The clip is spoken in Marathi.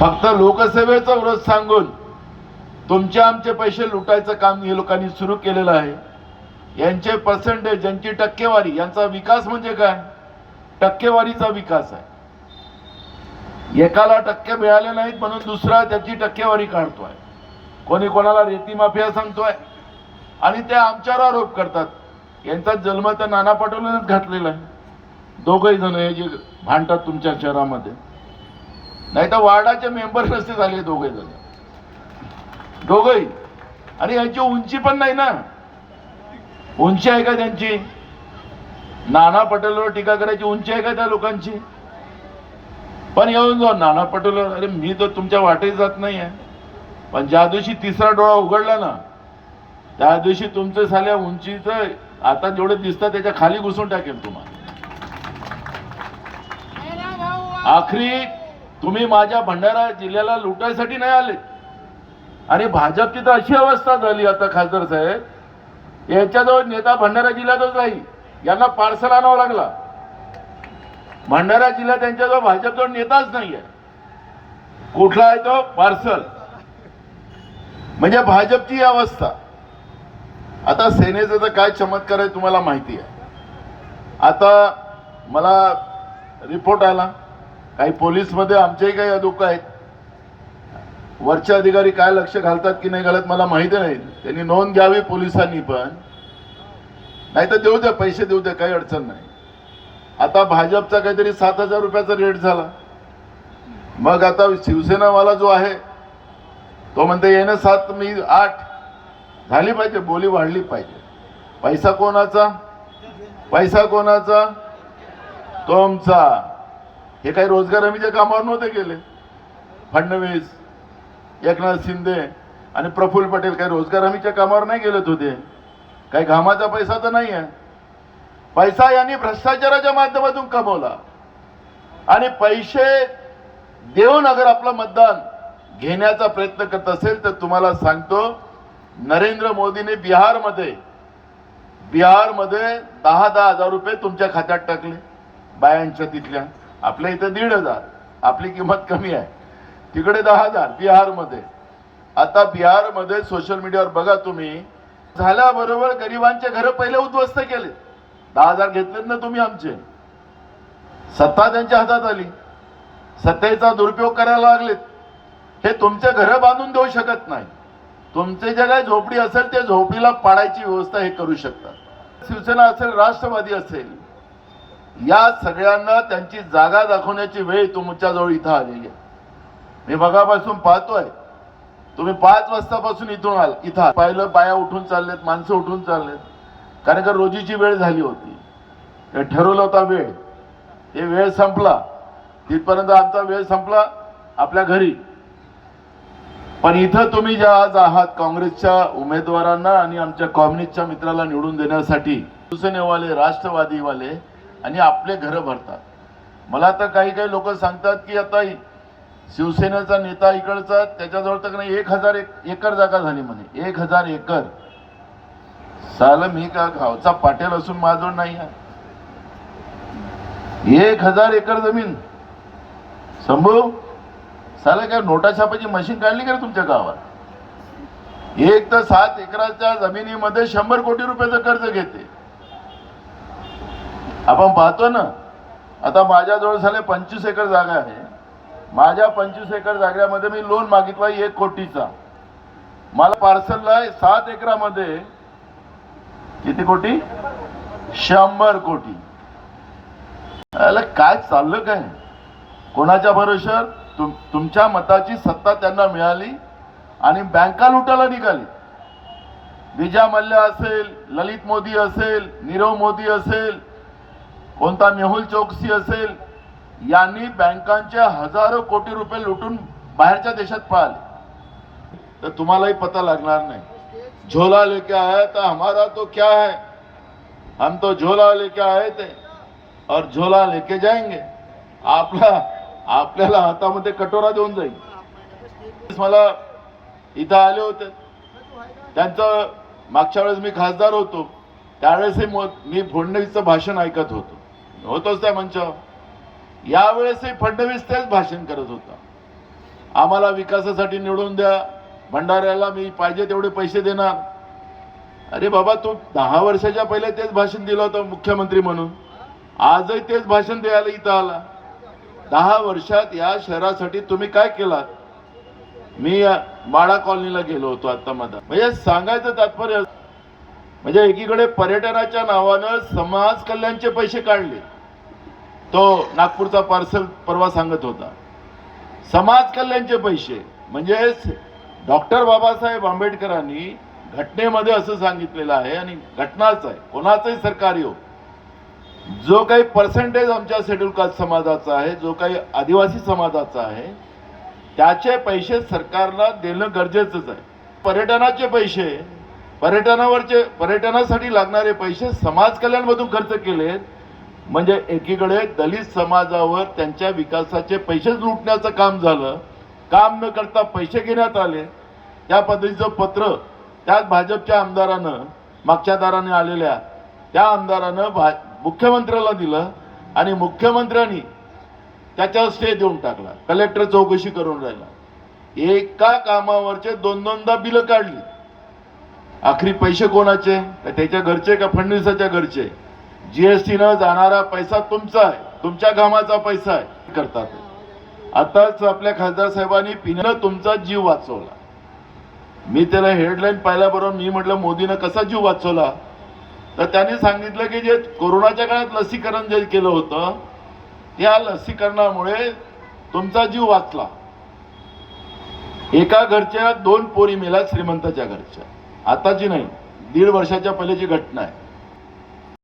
फक्त लोकसेवेचा व्रत सांगून तुमचे आमचे पैसे लुटायचं काम हे लोकांनी सुरू केलेलं आहे. यांचे पर्सेंटेज यांची टक्केवारी यांचा विकास म्हणजे काय? टक्केवारीचा विकास आहे. एकाला टक्के मिळाले नाहीत म्हणून दुसरा त्याची टक्केवारी काढतोय. कोणी कोणाला रेती माफिया सांगतोय? आणि ते आमच्यावर आरोप करतात. यांचा जन्म तर नाना पटोलेनच घातलेला आहे. दोघही जण हे जे भांडतात तुमच्या शहरामध्ये. नाही तर वार्डाचे मेंबर नसते झाले दोघे जण. दोघही. आणि यांची उंची पण नाही ना. उंची आहे का त्यांची? नाना पटेलवर टीका करायची उंची आहे का त्या लोकांची? पण येऊन जाऊ नाना पटेलवर अरे मी तर तुमच्या वाटेत जात नाही आहे पण ज्या दिवशी तिसरा डोळा उघडला ना त्या दिवशी तुमचं झाल्या उंचीचं आता जेवढे दिसतात त्याच्याखाली घुसून टाकेल तुम्हाला. आखरी तुम्ही माझ्या भंडारा जिल्ह्याला लुटायसाठी नाही आले. आणि भाजपची तर अशी अवस्था झाली आता खासदार साहेब. याच्याजवळ नेता भंडारा जिल्ह्यातच नाही. यांना पार्सल आणावा लागला. भंडारा जिल्हा त्यांच्याजवळ भाजपजवळ नेताच नाही आहे कुठला आहे तो? पार्सल. म्हणजे भाजपची ही अवस्था. आता सेनेचं तर काय चमत्कार आहे तुम्हाला माहिती आहे. आता मला रिपोर्ट आला. काही पोलीसमध्ये आमचेही काही अधुक आहेत. वरचे अधिकारी काय लक्ष घालतात की नाही घालत मला माहिती नाही. त्यांनी नोंद घ्यावी पोलिसांनी पण. नाही तर देऊ द्या पैसे देऊ द्या काही अडचण नाही. आता भाजपचा काहीतरी सात हजार रुपयाचा रेट झाला. मग आता शिवसेनावाला जो आहे तो म्हणते येणं सात मी आठ. झाली पाहिजे बोली वाढली पाहिजे. पैसा कोणाचा? पैसा कोणाचा? तुमचा हे काही रोजगार हमीच्या कामावर नव्हते गेले फडणवीस एकनाथ शिंदे आणि प्रफुल्ल पटेल काही रोजगार हमीच्या कामावर नाही गेलेत होते. काही घामाचा पैसा तर नाही आहे. पैसा यांनी भ्रष्टाचाराच्या माध्यमातून कमवला. आणि पैसे देऊन अगर आपलं मतदान घेण्याचा प्रयत्न करत असेल तर तुम्हाला सांगतो नरेंद्र मोदीने बिहारमध्ये बिहारमध्ये दहा दहा हजार रुपये तुमच्या खात्यात टाकले बायांच्या तिथल्या. आपल्या इथं दीड हजार. आपली किंमत कमी आहे. तिकडे दहा हजार बिहारमध्ये. आता बिहारमध्ये सोशल मीडियावर बघा तुम्ही. झाल्याबरोबर गरिबांचे घर पहिले उद्ध्वस्त केले. दहा हजार घेतलेत ना तुम्ही आमचे. सत्ता त्यांच्या हातात आली. सत्तेचा दुरुपयोग करायला लागलेत. हे तुमचे घर बांधून देऊ शकत नाही. तुमचे जे काही झोपडी असेल ते झोपडीला पाडायची व्यवस्था हे करू शकतात. शिवसेना असेल राष्ट्रवादी असेल या सगळ्यांना त्यांची जागा दाखवण्याची वेळ तुमच्याजवळ इथं आलेली आहे. मी मगापासून पाहतोय. तुम्ही पाच वाजतापासून इथून आल इथं पाहिलं बाया उठून चाललेत माणसं उठून चाललेत. कारण का रोजीची वेळ झाली होती. ते ठरवला होता वेळ. ते वेळ संपला. तिथपर्यंत आमचा वेळ संपला आपल्या घरी. पण इथं तुम्ही ज्या आज आहात काँग्रेसच्या उमेदवारांना आणि आमच्या कॉम्युनिस्टच्या मित्राला निवडून देण्यासाठी शिवसेनेवाले राष्ट्रवादीवाले आणि आपले घरं भरतात. मला तर काही काही लोक सांगतात की आता शिवसेनेचा नेता इकडचा त्याच्याजवळ तर नाही एक हजार एक एकर जागा झाली म्हणे. एक हजार एकर. साल मी का गावचा पाटील असून माझं नाही आहे. एक हजार एकर जमीन. संभू साला काय नोटा छापाची मशीन काढली का रे तुमच्या गावात? एक तर सात एकराच्या जमिनीमध्ये शंभर कोटी रुपयाचं कर्ज घेते. आपण पाहतो ना आता माझ्याजवळ झाले पंचवीस एकर जागा आहे. माझ्या पंचवीस एकर जागेमध्ये मी लोन मागितला एक कोटीचा. मला पार्सलला आहे सात एकरामध्ये किती कोटी? शंभर कोटी. अरे काय चाललं काय? कोणाच्या भरोश्यावर? तुम तुमच्या मताची सत्ता त्यांना मिळाली आणि बँका लुटायला निघाली. विजय मल्ल्या असेल ललित मोदी असेल नीरव मोदी असेल कोणता मेहुल चौकसी असेल यांनी बँकांचे हजारो कोटी रुपये लुटून बाहेरच्या देशात पळाले तर तुम्हालाही पता लागणार नाही. झोला लेके आया था हमारा तो क्या है? हम तो झोला लेके आए थे और झोला लेके जाएंगे। आपला आपल्याला हातामध्ये कटोरा देऊन जाईल. मला इथं आले होते. त्यांचं मागच्या वेळेस मी खासदार होतो. त्यावेळेसही मी फडणवीसचं भाषण ऐकत होतो. होतोच त्या मंचावर यावेळेसही फडणवीस तेच भाषण करत होता. आम्हाला विकासासाठी निवडून द्या. भंडाऱ्याला मी पाहिजे तेवढे पैसे देणार. अरे बाबा तू दहा वर्षाच्या पहिले तेच भाषण दिलं होतं मुख्यमंत्री म्हणून. आजही तेच भाषण द्यायला इथं आला. दहा वर्षात या शहरासाठी तुम्ही काय केलात? मी या कॉलनीला गेलो होतो आता मध्ये म्हणजे सांगायचं तात्पर्य म्हणजे एकीकडे पर्यटनाच्या नावानं समाज कल्याणचे पैसे काढले. तो नागपूरचा पार्सल परवा सांगत होता. समाज कल्याणचे पैसे म्हणजे डॉक्टर बाबासाहेब आंबेडकरांनी घटनेमध्ये असं सांगितलेलं आहे आणि घटनाच आहे कोणाचंही सरकारी हो जो काही पर्सेंटेज आमच्या शेड्यूल कास्ट समाजाचा आहे जो काही आदिवासी समाजाचा आहे त्याचे पैसे सरकारला देणं गरजेचंच आहे. पर्यटनाचे पैसे पर्यटनावरचे पर्यटनासाठी लागणारे पैसे समाज कल्याणमधून खर्च केले म्हणजे एकीकडे दलित समाजावर त्यांच्या विकासाचे पैसेच लुटण्याचं काम झालं. काम न करता पैसे घेण्यात आले. त्या पद्धतीचं पत्र त्याच भाजपच्या आमदारानं मागच्या दाराने आलेल्या त्या आमदारानं भा मुख्यमंत्र्याला दिलं आणि मुख्यमंत्र्यांनी त्याच्यावर स्टे देऊन टाकला. कलेक्टर चौकशी करून राहिला. एका कामावरचे दोन दोनदा बिलं काढली. आखरी पैसे कोणाचे? का त्याच्या घरचे का फडणवीसाच्या घरचे? जीएसटी न जाणारा पैसा तुमचा आहे. तुमच्या कामाचा पैसा आहे. करतात. आताच आपल्या खासदार साहेबांनी पिण्यानं तुमचा जीव वाचवला. मी त्याला हेडलाईन पाहिल्याबरोबर मी म्हटलं मोदीनं कसा जीव वाचवला? तर त्यांनी सांगितलं की जे कोरोनाच्या काळात लसीकरण जे केलं होतं त्या लसीकरणामुळे तुमचा जीव वाचला. एका घरच्या दोन पोरी मेला श्रीमंताच्या घरच्या. आताची नाही दीड वर्षाच्या पहिल्याची घटना आहे.